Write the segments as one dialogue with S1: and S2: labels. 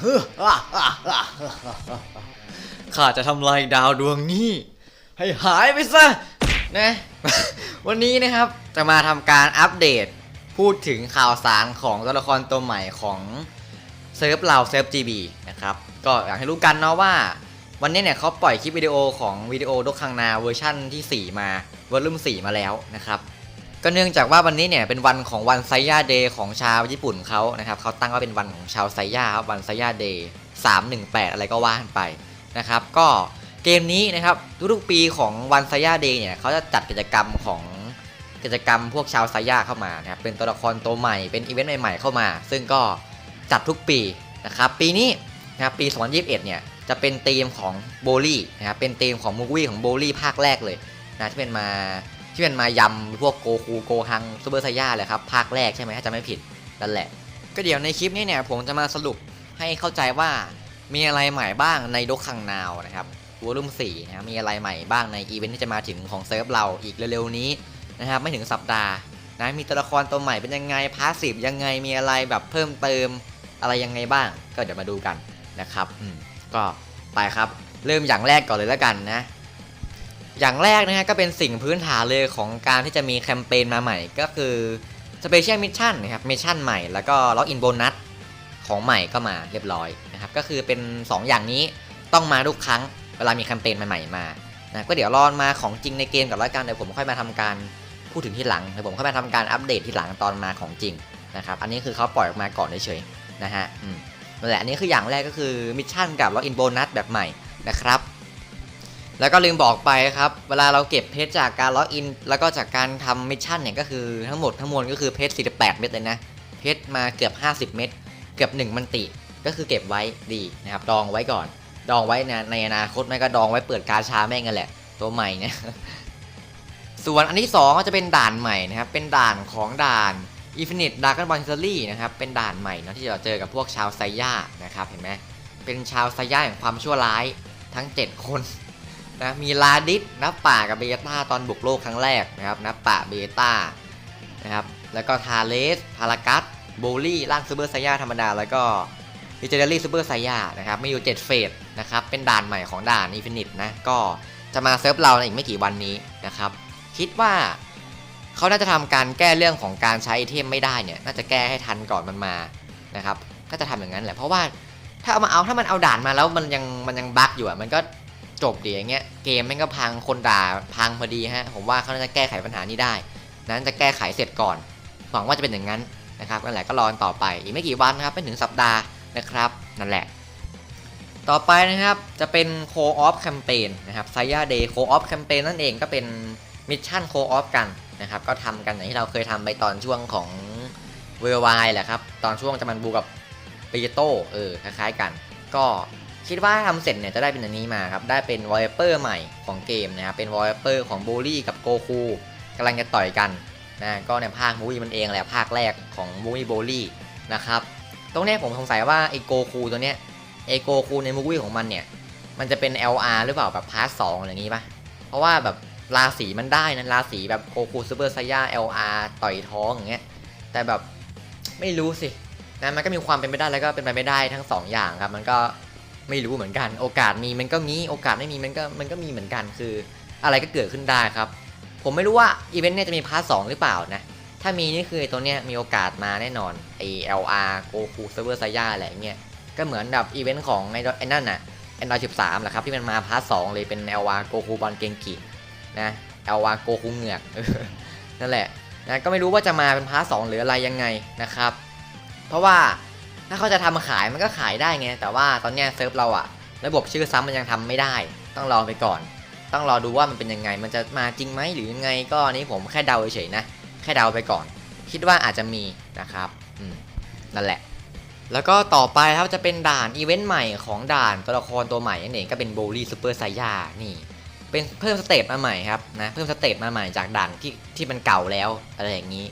S1: คข้าจะทำลายดาวดวงนี้ ให้หายไปซะนะ วันนี้นะครับจะมาทำการอัปเดตพูดถึงข่าวสารของตัวละครตัวใหม่ของเซิร์ฟเราเซิร์ฟ GB นะครับ ก็อยากให้รู้กันเนาะว่า วันนี้เนี่ยเขาปล่อยคลิปวิดีโอของวิดีโอดกคังนาเวอร์ชั่นที่ 4 มาเวอลลุ่ม4 มาแล้วนะครับ ก็เนื่องจากว่าวันนี้เนี่ยเป็นวันของวันไซย่าเดย์ของชาวญี่ปุ่นเขานะครับเขาตั้งว่าเป็นวันของชาวไซย่าครับวันไซย่าเดย์318อะไรก็ว่ากันไปนะครับ ก็เกมนี้นะครับทุกๆปีของวันไซย่าเดย์เนี่ยเขาจะจัดกิจกรรมของกิจกรรมพวกชาวไซย่าเข้ามานะครับเป็นตัวละครตัวใหม่เป็นอีเวนต์ใหม่ๆเข้ามา ซึ่งก็จัดทุกปีนะครับปีนี้นะครับปี 2021 เนี่ยจะเป็นธีมของโบลี่นะครับเป็นธีมของมูวี่ของโบลี่ภาคแรกเลยนะที่เป็นมา ที่เป็นมายำพวกโกคูโกฮังซูเปอร์ไซย่าเลยครับภาคแรกใช่ไหมถ้าจะไม่ผิดนั่นแหละ ก็เดี๋ยวในคลิปนี้เนี่ยผมจะมาสรุปให้เข้าใจว่ามีอะไรใหม่บ้างในดกคังนาวนะครับวอลุ่ม4นะครับมีอะไรใหม่บ้างในอีเวนท์ที่จะมาถึงของเซิร์ฟเราอีกเร็วๆนี้นะครับไม่ถึงสัปดาห์นะมีตัวละครตัวใหม่เป็นยังไงพาสซีฟยังไงมีอะไรแบบเพิ่มเติมอะไรยังไงบ้าง ก็เดี๋ยวมาดูกันนะครับก็ไปครับ เริ่มอย่างแรกก่อนเลยแล้วกันนะ อย่างแรกนะฮะก็เป็นสิ่งพื้นฐานเลยของการที่จะมีแคมเปญมาใหม่ก็คือสเปเชียลมิชชั่นนะครับมิชชั่นใหม่แล้วก็ล็อกอินโบนัสของใหม่ก็มาเรียบร้อยนะครับก็คือเป็น 2 อย่างนี้ต้องมาทุกครั้งเวลามีแคมเปญใหม่ๆมานะก็เดี๋ยวรอมาของจริงในเกมก่อนแล้วกันเดี๋ยวผมค่อยมาทำการพูดถึงที่หลังเดี๋ยวผมค่อยมาทำการอัปเดตที่หลังตอนมาของจริงนะครับอันนี้คือเขาปล่อยออกมาก่อนเฉยๆนะฮะนั่นแหละอันนี้คืออย่างแรกก็คือมิชชั่นกับล็อกอินโบนัสแบบใหม่นะครับ แล้วก็ลืมบอกไปครับ เวลาเราเก็บเพชรจากการล็อกอิน แล้วก็จากการทำมิชชั่นเนี่ยก็คือทั้งหมดทั้งมวลก็คือเพชร 48 เม็ดเลยนะ เพชรมาเกือบ 50 เม็ด เกือบ 1 มันติ ก็คือเก็บไว้ดีนะครับ ดองไว้ก่อน ดองไว้นะในอนาคตไม่ก็ดองไว้เปิดกาชาแม่งกันแหละ ตัวใหม่เนี่ยส่วนอันที่ 2 ก็จะเป็นด่านใหม่นะครับ เป็นด่านของด่าน Infinite Dragon Ball s e r y นะครับ เป็นด่านใหม่เนาะที่เราเจอกับพวกชาวไซย่านะครับ เห็นไหมเป็นชาวไซย่าแห่งความชั่วร้ายทั้ง 7 คน นะมีลาดิสนับป่ากับเบต้าตอนบุกโลกครั้งแรกนะครับนับป่าเบต้านะครับแล้วก็ทาเลสพารากัสโบลี่ร่างซูเปอร์ไซย่าธรรมดา แล้วก็ดิเจเนอรี่ซูเปอร์ไซย่านะครับมีอยู่ 7 เฟสนะครับเป็นด่านใหม่ของด่านอินฟินิตนะก็จะมาเซิร์ฟเราในอีกไม่กี่วันนี้นะครับคิดว่าเขาน่าจะทำการแก้เรื่องของการใช้ไอเทมไม่ได้เนี่ยน่าจะแก้ให้ทันก่อนมันมานะครับน่าจะทำอย่างนั้นแหละเพราะว่าถ้าเอามาเอาถ้ามันเอาด่านมาแล้วมันยังมันยังบั๊กอยู่อะมันก็ จบดีอย่างเงี้ยเกมแม่งก็พังคนด่าพังพอดีฮะผมว่าเขาน่าจะแก้ไขปัญหานี้ได้ นั้นจะแก้ไขเสร็จก่อนหวังว่าจะเป็นอย่างนั้นนะครับนั่นแหละก็รอต่อไปอีกไม่กี่วันนะครับเป็นถึงสัปดาห์นะครับนั่นแหละ ต่อไปนะครับจะเป็นโคออฟแคมเปญนะครับไซย่าเดย์โคออฟแคมเปญนั่นเองก็เป็นมิชชั่นโคออฟกันนะครับก็ทำกันอย่างที่เราเคยทำไปตอนช่วงของเวอร์ไวแหละครับตอนช่วงจะมันบูกับปิโต้เออคล้ายๆกัน ก็ คิดว่าทำเสร็จเนี่ยจะได้เป็นอันนี้มาครับ ได้เป็นวอลเปอร์ใหม่ของเกมนะครับ เป็นวอลเปอร์ของโบลี่กับโกคูกำลังจะต่อยกันนะ ก็ในภาคมูวี่มันเองแหละภาคแรกของมูวี่โบลี่นะครับ ตรงนี้ผมสงสัยว่าไอโกคูตัวเนี้ยไอโกคูในมูวี่ของมันเนี่ย มันจะเป็น LR หรือเปล่าแบบพาร์ทสองอะไรอย่างงี้ปะเพราะว่าแบบราศีมันได้นะราศีแบบโกคูซูเปอร์ไซย่า LR ต่อยท้องอย่างเงี้ย แต่แบบไม่รู้สินะมันก็มีความเป็นไปได้แล้วก็เป็นไปไม่ได้ทั้งสองอย่างครับ มันก็ ไม่รู้เหมือนกัน โอกาสมีมันก็มีโอกาสไม่มีมันก็มันก็มีเหมือนกันคือ อะไรก็เกิดขึ้นได้ครับ ผมไม่รู้ว่าอีเวนต์เนี่ยจะมีพาร์ทสหรือเปล่านะ ถ้ามีนี่คือตัวเนี้ยมีโอกาสมาแน่นอนไอ LR โกคูเซ r ร์เวอร์ไซย่าอะไรเงี้ยก็เหมือนแบบอีเวนต์ของไอ้ไอ้นั่นน่ะแอนดรอยสิบสามแหละครับที่มันมาพาร์ทสเลยเป็น LR โกคูบอลเกงกินะ LR โกคูเหงือกนั่นแหละนะก็ไม่รู้ว่าจะมาเป็นพาร์ทสหรืออะไรยังไงนะครับ เพราะว่า ถ้าเขาจะทำมาขายมันก็ขายได้ไง แต่ว่าตอนนี้เซิร์ฟเราอะระบบชื่อซ้ำมันยังทำไม่ได้ ต้องรอไปก่อน ต้องรอดูว่ามันเป็นยังไง มันจะมาจริงไหมหรือยังไง ก็นี้ผมแค่เดาเฉยๆนะ แค่เดาไปก่อน คิดว่าอาจจะมีนะครับอืมนั่นแหละ แล้วก็ต่อไปครับจะเป็นด่านอีเวนต์ใหม่ของด่านตัวละครตัวใหม่นั่นเองก็เป็นโบลี่ซูเปอร์ไซย่านี่ เป็นเพิ่มสเตจมาใหม่ครับนะ เพิ่มสเตจมาใหม่จากด่านที่ที่มันเก่าแล้วอะไรอย่างนี้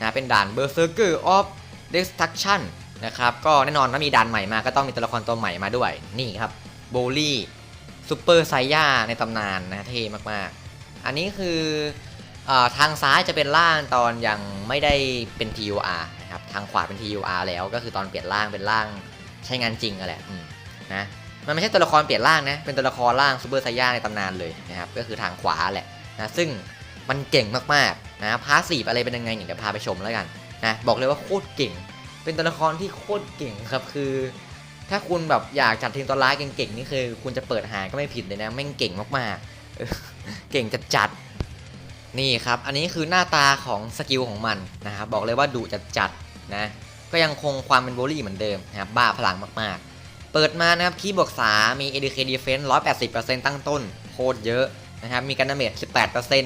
S1: นะ เป็นด่าน Berserker of Destruction น นะครับก็แน่นอนถ้ามีด่านใหม่มาก็ต้องมีตัวละครตัวใหม่มาด้วยนี่ครับโบลี่ซูเปอร์ไซย่าในตำนานนะเท่มากๆ อันนี้คืออทางซ้ายจะเป็นร่างตอนยังไม่ได้เป็น TUR นะครับทางขวาเป็น TUR แล้วก็คือตอนเปลี่ยนร่างเป็นร่างใช้งานจริงอะแหละนะมันไม่ใช่ตัวละครเปลี่ยนร่างนะ เป็นตัวละครร่างซูเปอร์ไซย่าในตำนานเลยนะครับ ก็คือทางขวาแหละนะ ซึ่งมันเก่งมากๆนะ พาสีอะไรเป็นยังไงเนี่ยเดี๋ยวพาไปชมแล้วกันนะ บอกเลยว่าโคตรเก่ง เป็นตัวละครที่โคตรเก่งครับคือ ถ้าคุณแบบอยากจัดทีมตัวร้ายเก่งๆนี่คือ คุณจะเปิดหาก็ไม่ผิดเลยนะแม่งเก่งมากๆเก่งจัดจัดๆนี่ครับ อันนี้คือหน้าตาของสกิลของมันนะครับบอกเลยว่าดุจัดจัดนะก็ยังคงความเป็นโบลี่เหมือนเดิมนะครับบ้าพลังมากๆ เปิดมานะครับคีย์บวกสามี ADK Defense 180%ตั้งต้นโคตรเยอะนะครับมีกันดาเมจ18%น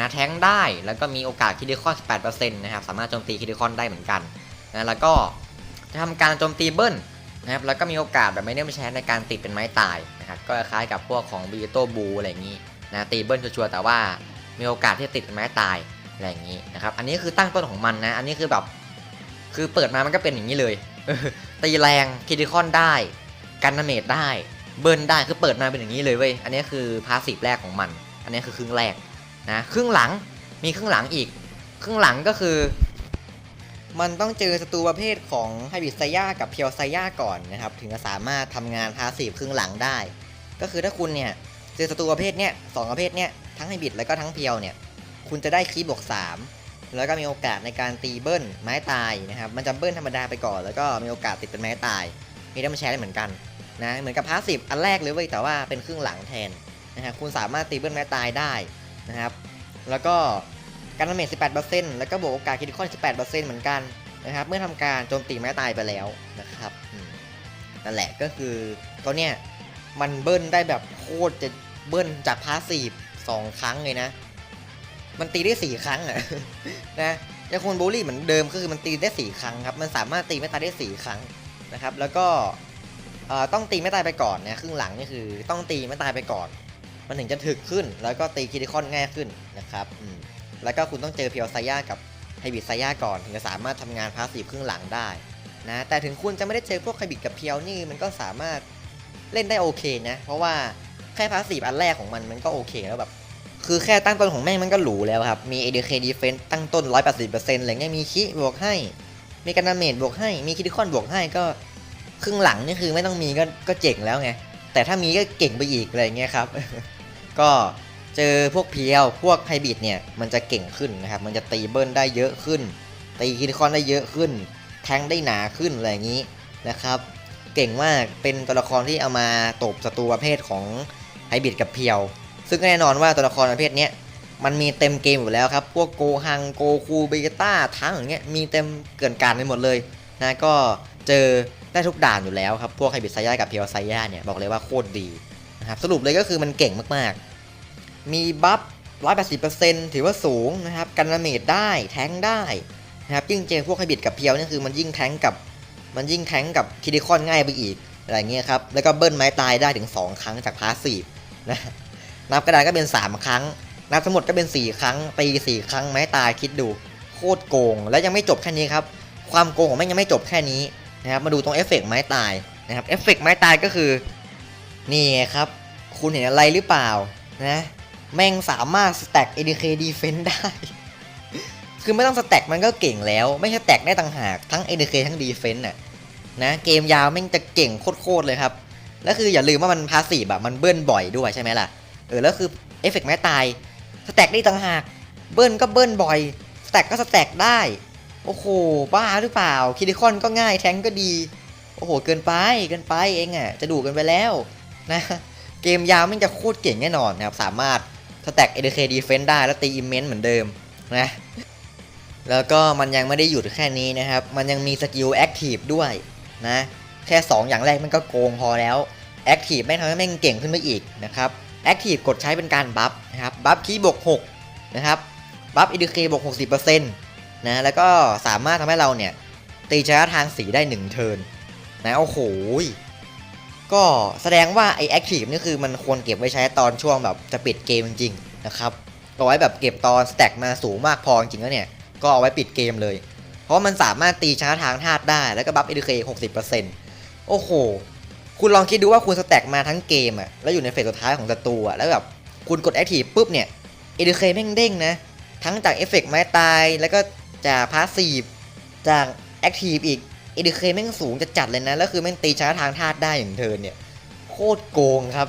S1: ะแทงได้แล้วก็มีโอกาสคิดิคอน 18%นะครับสามารถโจมตีคิดิคอนได้เหมือนกัน นะแล้วก็จะทำการโจมตีเบิ้ลนะครับแล้วก็มีโอกาสแบบไม่ได้ไม่แชร์ในการติดเป็นไม้ตายนะครับก็คล้ายกับพวกของบิโตบูอะไรอย่างนี้นะตีเบิ้ลชัวร์แต่ว่ามีโอกาสที่จะติดเป็นไม้ตายอะไรอย่างนี้นะครับอันนี้คือตั้งต้นของมันนะ อันนี้คือแบบคือเปิดมามันก็เป็นอย่างนี้เลยตีแรงคิดิคอนได้กันนาเมจได้เบิร์นได้คือเปิดมาเป็นอย่างนี้เลยเว้ยอันนี้คือพาสีแรกของมัน อันนี้คือครึ่งแรกนะครึ่งหลังมีครึ่งหลังอีก ครึ่งหลังก็คือ มันต้องเจอศัตรูประเภทของไฮบิสไซย่ากับเพียวไซย่าก่อนนะครับ ถึงจะสามารถทำงานพาสีฟครึ่งหลังได้ ก็คือถ้าคุณเนี่ยเจอศัตรูประเภทเนี้ยสองประเภทเนี้ยทั้งไฮบิดแล้วก็ทั้งเพียวเนี่ยคุณจะได้คีบวกสามแล้วก็มีโอกาสในการตีเบิ้ลไม้ตายนะครับ มันจะเบิ้ลธรรมดาไปก่อน แล้วก็มีโอกาสติดเป็นไม้ตาย มีได้มาแชร์ได้เหมือนกันนะเหมือนกับพาสีฟอันแรกเลยเว้ยแต่ว่าเป็นครึ่งหลังแทนนะครับคุณสามารถตีเบิ้ลไม้ตายได้นะครับ แล้วก็ การดาเมจ18%แล้วก็บวกโอกาสคิดคอน 18%เหมือนกันนะครับ เมื่อทำการโจมตีไม้ตายไปแล้วนะครับนั่นแหละก็คือตัวเนี้ยมันเบิ้ลได้แบบโคตรจะเบิ้ลจากพาสซีฟสองครั้งเลยนะ มันตีได้สี่ครั้งอะนะยังคงบูลลี่เหมือนเดิมก็คือมันตีได้สี่ครั้งครับ มันสามารถตีไม่ตายได้สี่ครั้งนะครับ แล้วก็ต้องตีไม่ตายไปก่อนนะครึ่งหลังนี่คือต้องตีไม่ตายไปก่อน มันถึงจะถึกขึ้น แล้วก็ตีคิดิคอนง่ายขึ้นนะครับอืม แล้วก็คุณต้องเจอเพียวไซย่ากับไฮบิดไซย่าก่อน ถึงจะสามารถทำงานพาสซีฟครึ่งหลังได้นะแต่ถึงคุณจะไม่ได้เจอพวกไฮบิดกับเพียวนี่มันก็สามารถเล่นได้โอเคนะ เพราะว่าแค่พาสซีฟอันแรกของมันมันก็โอเคแล้วแบบคือแค่ตั้งต้นของแม่งมันก็หรูแล้วครับ มี ADK Defense ตั้งต้น 180%อะไรเงี้ย มีคิบวกให้ มีกันาเมจบวกให้ มีคิดิคอนบวกให้ก็ครึ่งหลังนี่คือไม่ต้องมีก็ก็เจ๋งแล้วไง แต่ถ้ามีก็เก่งไปอีกอะไรเงี้ยครับ ก็ เจอพวกเพียวพวกไฮบิดเนี่ยมันจะเก่งขึ้นนะครับ มันจะตีเบิลได้เยอะขึ้น ตีคิดิคอนได้เยอะขึ้น แทงได้หนาขึ้นอะไรอย่างนี้นะครับ เก่งมากเป็นตัวละครที่เอามาตบศัตรูประเภทของไฮบิดกับเพียว ซึ่งแน่นอนว่าตัวละครประเภทนี้มันมีเต็มเกมอยู่แล้วครับ พวกโกฮังโกคูเบเกต้าทั้งอย่างเงี้ยมีเต็มเกินการไปหมดเลยนะก็เจอได้ทุกด่านอยู่แล้วครับ พวกไฮบิดไซย่ากับเพียวไซย่าเนี่ยบอกเลยว่าโคตรดีนะครับสรุปเลยก็คือมันเก่งมากๆ มีบัฟ180%ถือว่าสูงนะครับ กันเมจได้ แทงได้นะครับยิ่งเจอพวกไฮบิดกับเพียวนี่คือมันยิ่งแทงกับ มันยิ่งแทงกับคิดิคอนง่ายไปอีก อะไรเงี้ยครับ แล้วก็เบิ้ลไม้ตายได้ถึงสองครั้งจากพาสซีฟนะ นับกระดานก็เป็น 3 ครั้ง นับทั้งหมดก็เป็น 4 ครั้ง ตี4ครั้งไม้ตายคิดดู โคตรโกง แล้วยังไม่จบแค่นี้ครับ ความโกงของแม่งยังไม่จบแค่นี้นะครับ มาดูตรงเอฟเฟกต์ไม้ตายนะครับ เอฟเฟกต์ไม้ตายก็คือ นี่ไงครับ คุณเห็นอะไรหรือเปล่านะ แม่งสามารถสแต็ก ADK Defense ได้ คือไม่ต้องสแต็กมันก็เก่งแล้ว ไม่ใช่แต็กได้ต่างหากทั้ง ADK ทั้ง Defense น่ะนะเกมยาวแม่งจะเก่งโคตรๆเลยครับ แล้วคืออย่าลืมว่ามันพาสีแบบมันเบิ้ลบ่อยด้วยใช่ไหมล่ะ เออแล้วคือเอฟเฟกต์ไม้ตายสแต็กได้ต่างหาก เบิ้ลก็เบิ้ลบ่อยสแต็กก็สแต็กได้ โอ้โหบ้าหรือเปล่าคิดิคอนก็ง่ายแทงก็ดี โอ้โหเกินไปเกินไปเองอะจะดูกันไปแล้วนะเกมยาวมันจะโคตรเก่งแน่นอนนะครับสามารถ สแต็ก ADK Defense ได้แล้วตีอิมเมนต์เหมือนเดิมนะแล้วก็มันยังไม่ได้หยุดแค่นี้นะครับ มันยังมีสกิลแอคทีฟด้วยนะแค่ 2 อย่างแรกมันก็โกงพอแล้วแอคทีฟไม่งทำให้แม่งเก่งขึ้นไปอีกนะครับแอคทีฟกดใช้เป็นการบัฟนะครับบัฟคีย์บวก6นะครับบัฟอีดีเคบวก60%นะแล้วก็สามารถทำให้เราเนี่ยตีชนะทางสีได้ 1 เทิร์นนะโอ้โห ก็แสดงว่าไอแอคทีฟนี่คือมันควรเก็บไว้ใช้ตอนช่วงแบบจะปิดเกมจริงๆนะครับเอาไว้แบบเก็บตอนสแต็กมาสูงมากพอจริงๆแล้วเนี่ย ก็เอาไว้ปิดเกมเลย เพราะมันสามารถตีชนะทางธาตุได้แล้วก็บัฟเอีดีเค60%โอ้โห คุณลองคิดดูว่าคุณสแต็กมาทั้งเกมอะแล้วอยู่ในเฟสสุดท้ายของศัตรูอะแล้วแบบคุณกดแอคทีฟปุ๊บเนี่ยเอเดเคแม่งเด้งนะ ทั้งจากเอฟเฟกต์ไม้ตายแล้วก็จากพาสซีฟจากแอคทีฟอีก เอเดเคแม่งสูงจะจัดเลยนะ แล้วคือแม่งตีช้าทางธาตุได้อย่างเธอเนี่ย โคตรโกงครับ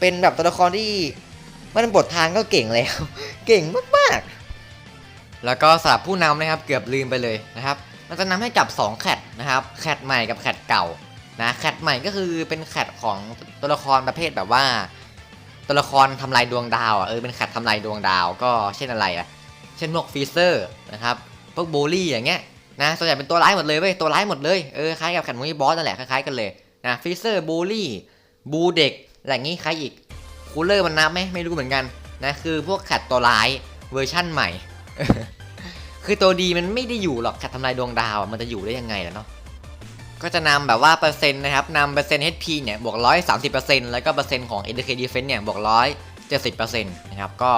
S1: เป็นแบบตัวละครที่มันบททางก็เก่งแล้ว เก่งมากๆ แล้วก็สำหรับผู้นำนะครับเกือบลืมไปเลยนะครับ มันจะนำให้กับ2แคทนะครับแคทใหม่กับแคทเก่านะแคทใหม่ก็คือเป็นแคทของตัวละครประเภทแบบว่า ตัวละครทำลายดวงดาวอะเออเป็นแคททำลายดวงดาว ก็เช่นอะไรอะเช่นพวกฟีเซอร์นะครับพวกโบลี่อย่างเงี้ย นะส่วนใหญ่เป็นตัวร้ายหมดเลยเว้ยตัวร้ายหมดเลยเออคล้ายกับแคทมูนี่บอสนั่นแหละคล้ายๆกันเลยนะฟีเซอร์โบลี่บูเด็กอะไรอย่างงี้ใครอีกคูลเลอร์มันนับไหมไม่รู้เหมือนกันนะคือพวกแคทตัวร้ายเวอร์ชั่นใหม่ คือตัวดีมันไม่ได้อยู่หรอกแคททำลายดวงดาวอะมันจะอยู่ได้ยังไงล่ะเนาะก็จะนำแบบว่าเปอร์เซ็นต์นะครับนำเปอร์เซ็นต์ HP เนี่ยบวกร้อยสามสิบเปอร์เซ็นต์แล้วก็เปอร์เซ็นต์ของ ADK Defense เนี่ยบวกร้อยเจ็ดสิบเปอร์เซ็นต์นะครับก็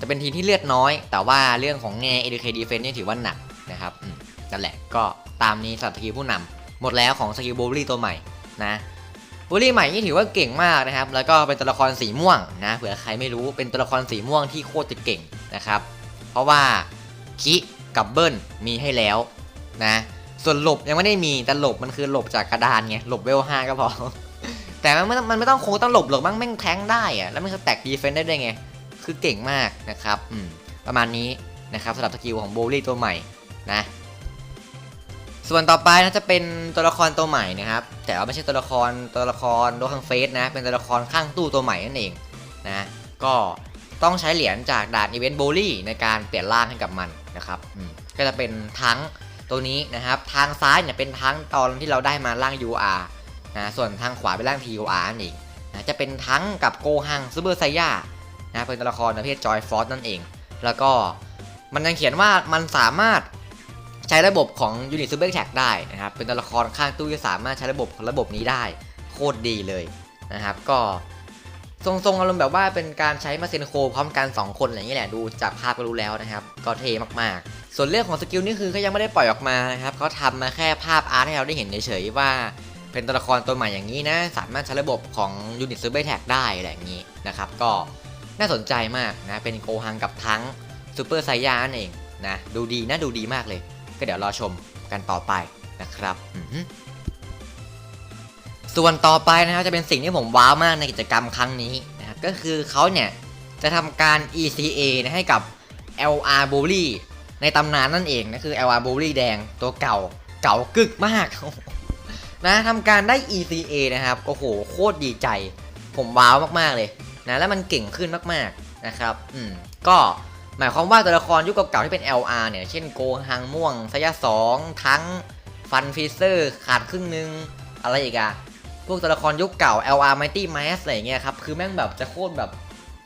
S1: จะเป็นทีมที่เลือดน้อย แต่ว่าเรื่องของแง่ ADK Defense เนี่ยถือว่าหนักนะครับอืม นั่นแหละ ก็ตามนี้สำหรับสกิลผู้นำหมดแล้วของสกิลโบลี่ตัวใหม่นะโบลี่ใหม่นี่ถือว่าเก่งมากนะครับ แล้วก็เป็นตัวละครสีม่วงนะเผื่อใครไม่รู้เป็นตัวละครสีม่วงที่โคตรจะเก่งนะครับ เพราะว่าคิกับเบิ้ลมีให้แล้วนะส่วนหลบยังไม่ได้มีแต่หลบมันคือหลบจากกระดานไงหลบเวลห้าก็พอ แต่มันไม่ต้องมันไม่ต้องโค้งต้องหลบหรอกมั้งแม่งแทงได้อะแล้วมันสแตกดีเฟนต์ได้ด้วยไง คือเก่งมากนะครับอืมประมาณนี้นะครับสำหรับสกิลของโบลี่ตัวใหม่นะ ส่วนต่อไปนะจะเป็นตัวละครตัวใหม่นะครับ แต่ว่าไม่ใช่ตัวละครตัวละครโดคังเฟสนะ เป็นตัวละครข้างตู้ตัวใหม่นั่นเองนะ ก็ต้องใช้เหรียญจากด่านอีเวนต์โบลี่ในการเปลี่ยนร่างให้กับมันนะครับ ก็จะเป็นทั้งตัวนี้นะครับ ทางซ้ายเนี่ยเป็นทั้งตอนที่เราได้มาล่าง UR นะส่วนทางขวาเป็นล่าง TUR นั่นเองนะจะเป็นทั้งกับโกฮังซูเปอร์ไซย่านะเป็นตัวละครประเภทจอยฟอร์นั่นเอง แล้วก็มันยังเขียนว่ามันสามารถ ใช้ระบบของยูนิตซูเปอร์แท็กได้นะครับ เป็นตัวละครข้างตู้ที่สามารถใช้ระบบของระบบนี้ได้ โคตรดีเลยนะครับ ก็ทรงๆอารมณ์แบบว่าเป็นการใช้มาเซนโคพร้อมกัน 2 คนอะไรอย่างนี้แหละดูจากภาพก็รู้แล้วนะครับ ก็เทมากๆ ส่วนเรื่องของสกิลนี่คือเขายังไม่ได้ปล่อยออกมานะครับเขาทำมาแค่ภาพอาร์ตให้เราได้เห็นเฉยๆว่า เป็นตัวละครตัวใหม่อย่างนี้นะ สามารถใช้ระบบของยูนิตซูเปอร์แท็กได้อะไรอย่างนี้นะครับ ก็น่าสนใจมากนะเป็นโกฮังกับทั้งซูเปอร์ไซยาอันเองนะดูดีนะดูดีมากเลย ก็เดี๋ยวรอชมกันต่อไปนะครับส่วนต่อไปนะครับจะเป็นสิ่งที่ผมว้าวมากในกิจกรรมครั้งนี้นะครับก็คือเขาเนี่ยจะทำการ ECA นะให้กับ LR Bully ในตำนานนั่นเองนะคือ LR Bully แดงตัวเก่าเก่ากึกมากนะทำการได้ ECA นะครับโอ้โหโคตรดีใจ ผมว้าวมากๆเลยนะแล้วมันเก่งขึ้นมากๆนะครับ อืมก็ หมายความว่าตัวละครยุคเก่าๆที่เป็น LR เนี่ย เช่นโกฮังม่วงสยะสองทั้งฟันฟิเซอร์ขาดครึ่งนึง อะไรอีกอะพวกตัวละครยุคเก่า LR Mighty Mass อะไรเงี้ยครับ คือแม่งแบบจะโคตรแบบ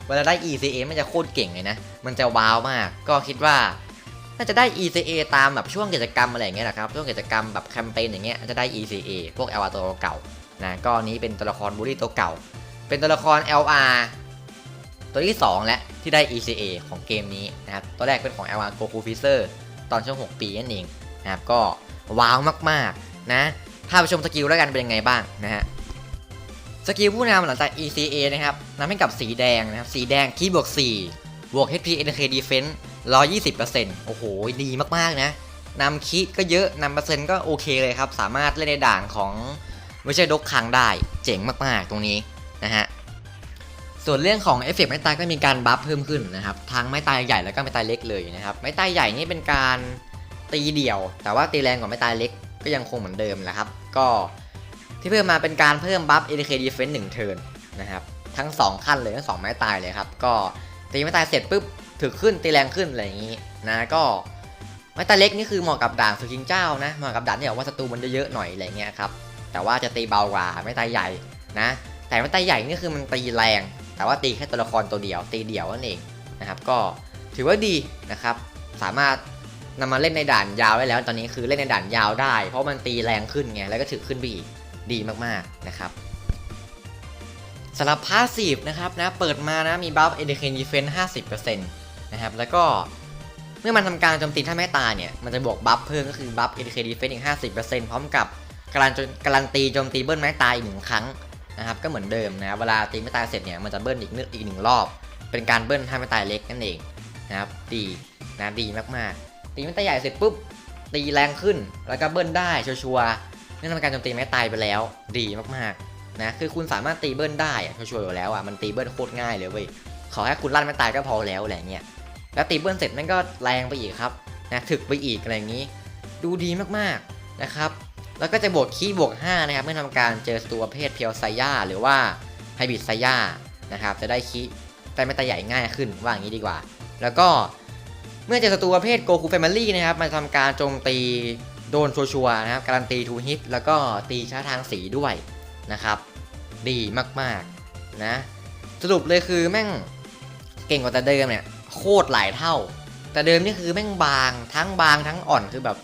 S1: เวลาได้ ECA มันจะโคตรเก่งเลยนะ มันจะว้าวมาก ก็คิดว่าน่าจะได้ ECA ตามแบบช่วงกิจกรรมอะไรเงี้ยแหละครับ ช่วงกิจกรรมแบบแคมเปญอย่างเงี้ยจะได้ ECA พวก LR ตัวเก่านะ ก็นี้เป็นตัวละครบูลลี่ตัวเก่า เป็นตัวละคร LR ตัวที่ 2 และที่ได้ ECA ของเกมนี้นะครับตัวแรกเป็นของ LR Goku Freezer ตอนช่วง 6 ปีนั่นเองนะครับก็ว้าวมากๆนะถ้าไปชมสกิลแล้วกันเป็นยังไงบ้างนะฮะสกิลผู้นำหลังจาก ECA นะครับนำให้กับสีแดงนะครับสีแดงคีบวก4บวก HP NK Defense 120%โอ้โห ดีมากๆนะนำคีก็เยอะนำเปอร์เซ็นต์ก็โอเคเลยครับ สามารถเล่นในด่านของไม่ใช่ดกคังได้ เจ๋งมากๆตรงนี้นะฮะ ส่วนเรื่องของเอฟเฟกต์ไม้ตายก็มีการบัฟเพิ่มขึ้นนะครับทั้งไม้ตายใหญ่แล้วก็ไม้ตายเล็กเลยนะครับไม้ตายใหญ่นี่เป็นการตีเดี่ยว แต่ว่าตีแรงกว่าไม้ตายเล็กก็ยังคงเหมือนเดิมแหละครับ ก็ที่เพิ่มมาเป็นการเพิ่มบัฟ ADK Defense 1เทิร์นนะครับทั้ง 2 ขั้นเลยทั้ง2ไม้ตายเลยครับก็ตีไม้ตายเสร็จปุ๊บถึกขึ้นตีแรงขึ้นอะไรอย่างนี้นะก็ไม้ตายเล็กนี่คือเหมาะกับด่านสุคิงเจ้านะเหมาะกับด่านที่แบบว่าศัตรูมันเยอะๆหน่อยอะไรเงี้ยครับแต่ว่าจะตีเบากว่าไม้ตายใหญ่นะแต่ไม้ตายใหญ่นี่คือมันตีแรง แต่ว่าตีแค่ตัวละครตัวเดียว ตีเดี่ยวนั่นเองนะครับ ก็ถือว่าดีนะครับ สามารถนำมาเล่นในด่านยาวได้แล้ว ตอนนี้คือเล่นในด่านยาวได้ เพราะมันตีแรงขึ้นไง แล้วก็ถึกขึ้นไปอีก ดีมากๆนะครับสำหรับพาสซีฟนะครับนะ เปิดมานะมีบัฟเอเดเคนดีเฟนส์50%นะครับ แล้วก็เมื่อมันทำการโจมตีถ้าไม่ตายเนี่ย มันจะบวกบัฟเพิ่มก็คือบัฟเอเดเคนดีเฟนอีก50%พร้อมกับการันการันตีโจมตีเบิ้ลไม้ตายอีกหนึ่งครั้ง นะครับก็เหมือนเดิมนะเวลาตีไม่ตายเสร็จเนี่ยมันจะเบิ้ลอีกนึกอีกหนึ่งรอบ เป็นการเบิ้ลถ้าไม่ตายเล็กนั่นเองนะครับดีนะดีมากๆ ตีไม่ตายใหญ่เสร็จปุ๊บตีแรงขึ้นแล้วก็เบิ้ลได้ชัวร์ๆนี่ทำการโจมตีไม่ตายไปแล้ว ดีมากๆนะคือคุณสามารถตีเบิ้ลได้ชัวร์อยู่แล้วอะมันตีเบิ้ลโคตรง่ายเลยเว้ยขอแค่คุณลั่นไม่ตายก็พอแล้วแหละเนี่ยแล้วตีเบิ้ลเสร็จมันก็แรงไปอีกครับนะถึกไปอีกอะไรอย่างนี้ ดูดีมากๆนะครับ แล้วก็จะบวกคีย์บวก5นะครับเมื่อทำการเจอศัตรูประเภทเพียวไซย่าหรือว่าไฮบริดไซย่านะครับจะได้คีแต่ไม่ตาใหญ่ง่ายขึ้นว่าอย่างนี้ดีกว่า แล้วก็เมื่อเจอศัตรูประเภทโกคูแฟมิลี่นะครับมันทำการโจมตีโดนชัวร์นะครับการันตีทูฮิตแล้วก็ตีช้าทางสีด้วยนะครับ ดีมากๆนะสรุปเลยคือแม่งเก่งกว่าแต่เดิมเนี่ยโคตรหลายเท่า แต่เดิมนี่คือแม่งบางทั้งบางทั้งอ่อนคือแบบ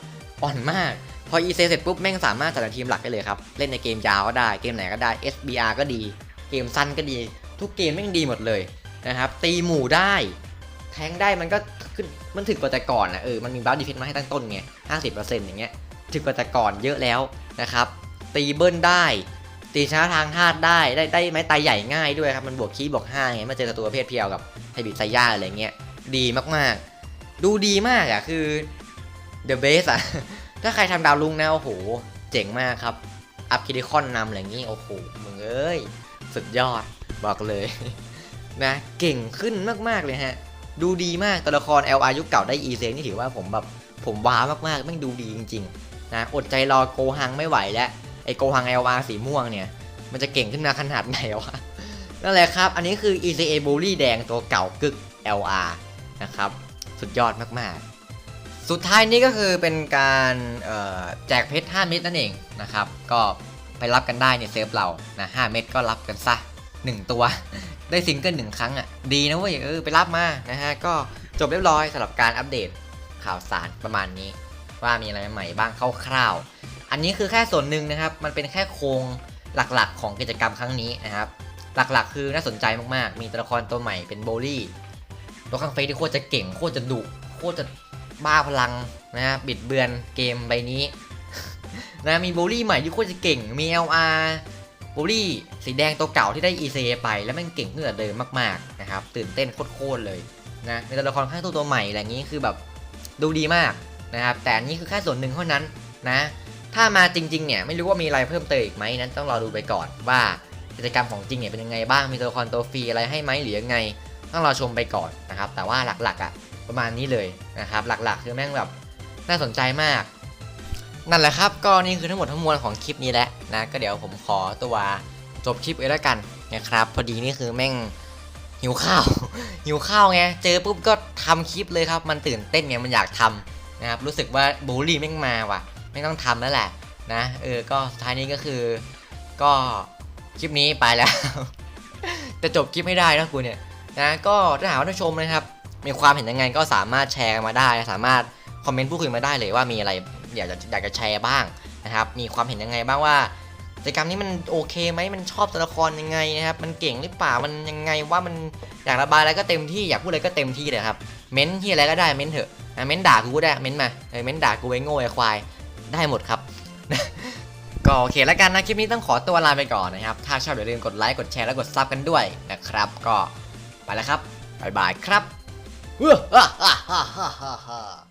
S1: อ่อนมาก พอ EC เสร็จปุ๊บแม่งสามารถจัดทีมหลักได้เลยครับ เล่นในเกมยาวก็ได้เกมไหนก็ได้ SBR ก็ดี เกมสั้นก็ดี ทุกเกมแม่งดีหมดเลยนะครับ ตีหมู่ได้ แทงได้มันก็ขึ้นมันถึกกว่าแต่ก่อนนะเออมันมีบัฟดีเฟนซ์มาให้ตั้งต้นไง50%อย่างเงี้ยถึกกว่าแต่ก่อนเยอะแล้วนะครับ ตีเบิ้ลได้ ตีช้าทางธาตุได้ได้ได้ไม้ตายใหญ่ง่ายด้วยครับมันบวกคีบวก5ไงเมื่อเจอกัตัวประเภทเพียวกับไฮบิดไซย่าอะไรเงี้ยดีมากๆ ดูดีมากอะคือ The Base อะ ถ้าใครทำดาวลุงนะโอ้โห เจ๋งมากครับ อัพคิดิคอนนำอะไรอย่างงี้โอ้โหมึงเอ้ย สุดยอดบอกเลยนะเก่งขึ้นมากๆเลยฮะ ดูดีมากตัวละคร LR ยุคเก่าได้ e เซนี่ถือว่าผมแบบผมว้ามากๆแม่งดูดีจริงๆนะอดใจรอโกฮังไม่ไหวแล้วไอโกฮัง LR สีม่วงเนี่ย มันจะเก่งขึ้นมาขนาดไหนวะนั่นแหละครับ อันนี้คือ ECA Bully แดงตัวเก่ากึก LR นะครับ สุดยอดมากๆ สุดท้ายนี้ก็คือเป็นการแจกเพชร 5 เม็ดนั่นเองนะครับ ก็ไปรับกันได้ในเซิร์ฟเรานะ5เม็ดก็รับกันซะ 1 ตัว ได้ซิงเกิลหนึ่งครั้งอะ ดีนะเว้ยเออไปรับมานะฮะ ก็จบเรียบร้อยสำหรับการอัปเดตข่าวสารประมาณนี้ ว่ามีอะไรใหม่บ้างคร่าวๆ อันนี้คือแค่ส่วนหนึ่งนะครับ มันเป็นแค่โครงหลักๆ ของกิจกรรมครั้งนี้นะครับ หลักๆ คือน่าสนใจมากๆ มีตัวละครตัวใหม่เป็นโบลี่ตัวข้างเฟซที่โคตรจะเก่งโคตรจะดุโคตรจะ บ้าพลังนะฮะบิดเบือนเกมใบนี้นะมีโบลี่ใหม่ที่โคตรจะเก่ง มี LR โบลี่สีแดงตัวเก่าที่ได้ EC ไป แล้วแมันเก่งขึ้นกว่าเดิมมากๆนะครับตื่นเต้นโคตรเลยนะมีตัวละครข้างตัวตัวใหม่อะไรอย่างนี้คือแบบดูดีมากนะครับแต่อันนี้คือแค่ส่วนหนึ่งเท่านั้นนะถ้ามาจริงๆเนี่ยไม่รู้ว่ามีอะไรเพิ่มเติมอีกไหมนั้นต้องรอดูไปก่อนว่ากิจกรรมของจริงเนี่ยเป็นยังไงบ้างมีตัวละครตัวฟรีอะไรให้ไหมหรือยังไง ต้องรอชมไปก่อนนะครับแต่ว่าหลักๆอะ ประมาณนี้เลยนะครับหลักๆ คือแม่งแบบน่าสนใจมาก นั่นแหละครับ ก็นี่คือทั้งหมดทั้งมวลของคลิปนี้แหละนะก็เดี๋ยวผมขอตัวจบคลิปเลยแล้วกันนะครับ พอดีนี่คือแม่งหิวข้าวหิวข้าวไงเจอปุ๊บก็ทำคลิปเลยครับมันตื่นเต้นไงมันอยากทำนะครับรู้สึกว่าบูลลี่แม่งมาว่ะไม่ต้องทำแล้วแหละนะเออก็ท้ายนี้ก็คือ ก็คลิปนี้ไปแล้วจะจบคลิปไม่ได้นะกูเนี่ยนะก็ถ้าหากว่าท่านชมนะครับ มีความเห็นยังไงก็สามารถแชร์กันมาได้ สามารถคอมเมนต์พูดคุยมาได้เลยว่ามีอะไรอยากจะอยากจะแชร์บ้างนะครับ มีความเห็นยังไงบ้างว่ากิจกรรมนี้มันโอเคไหมมันชอบตัวละครยังไงนะครับ มันเก่งหรือเปล่า มันยังไงว่ามันอยากระบายอะไรก็เต็มที่ อยากพูดอะไรก็เต็มที่เลยครับ เม้นที่อะไรก็ได้ เม้นเถอะนะเม้นด่ากูก็ได้ เม้นมา เออ เม้นด่ากูไว้โง่ไอ้ควาย ได้หมดครับ ก็โอเคแล้วกันนะ คลิปนี้ต้องขอตัวลาไปก่อนนะครับ ถ้าชอบอย่าลืมกดไลค์ กดแชร์ และกดซับกันด้วยนะครับ ก็ไปแล้วครับ บ๊ายบายครับ 呃哈哈哈哈哈哈